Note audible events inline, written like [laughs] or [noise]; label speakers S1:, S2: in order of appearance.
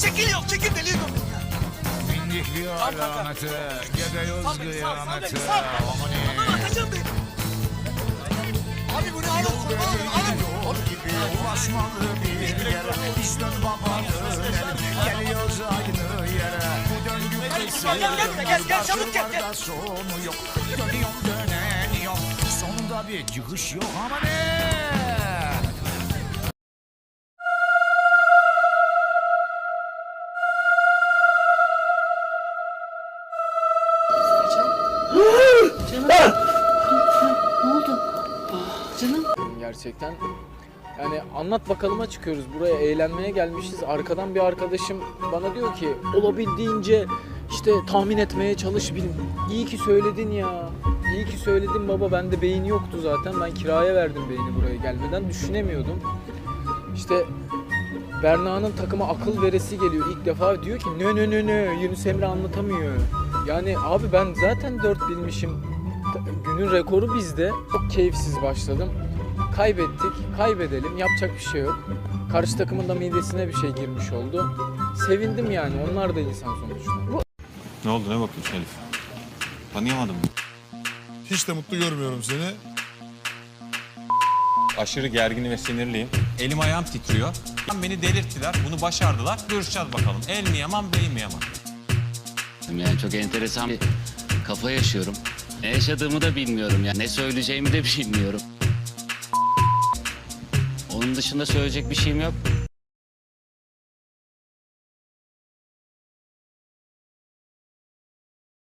S1: şekil yok. Çekil deli yok.
S2: Mindikli alametı, gebe
S1: Sal
S2: yüz
S1: beni sal. Sal beni
S2: kıyameti.
S1: sal.
S2: Amani.
S1: Aman atacağım beni. Abi bu ne alın kurban alın.
S2: Yol gibi ulaşmalı bir yere Biz dön baba dönelim Geliyoruz aynı yere Bu döngü kısır
S1: Gel, gel, gel, gel, çabuk gel, gel.
S2: Sonu yok Dönüyorum döneniyorum Sonunda bir çıkış yok ama ne?
S3: Gerçekten. Yani anlat bakalıma çıkıyoruz. Buraya eğlenmeye gelmişiz. Arkadan bir arkadaşım bana diyor ki olabildiğince işte tahmin etmeye çalış bilim. İyi ki söyledin ya. İyi ki söyledin baba. Bende beyin yoktu zaten. Ben kiraya verdim beyni buraya gelmeden. Düşünemiyordum. İşte Berna'nın takıma akıl veresi geliyor. İlk defa diyor ki nö nö nö nö Yunus Emre anlatamıyor. Yani abi ben zaten 4 bilmişim. Günün rekoru bizde. Çok keyifsiz başladım. Kaybettik. Kaybedelim. Yapacak bir şey yok. Karşı takımın da midesine bir şey girmiş oldu. Sevindim yani. Onlar da insan sonuçta. Bu
S4: Ne oldu ne bakıyorsun Elif? Tanıyamadım mı?
S5: Hiç de mutlu görmüyorum seni.
S4: Aşırı gergin ve sinirliyim. Elim ayağım titriyor. Beni delirttiler. Bunu başardılar. Görüşeceğiz bakalım. El mi yaman, bey mi yaman?
S6: Yani çok enteresan bir kafa yaşıyorum. Ne yaşadığımı da bilmiyorum yani. Ne söyleyeceğimi de [laughs] bilmiyorum. Onun dışında söyleyecek bir şeyim yok.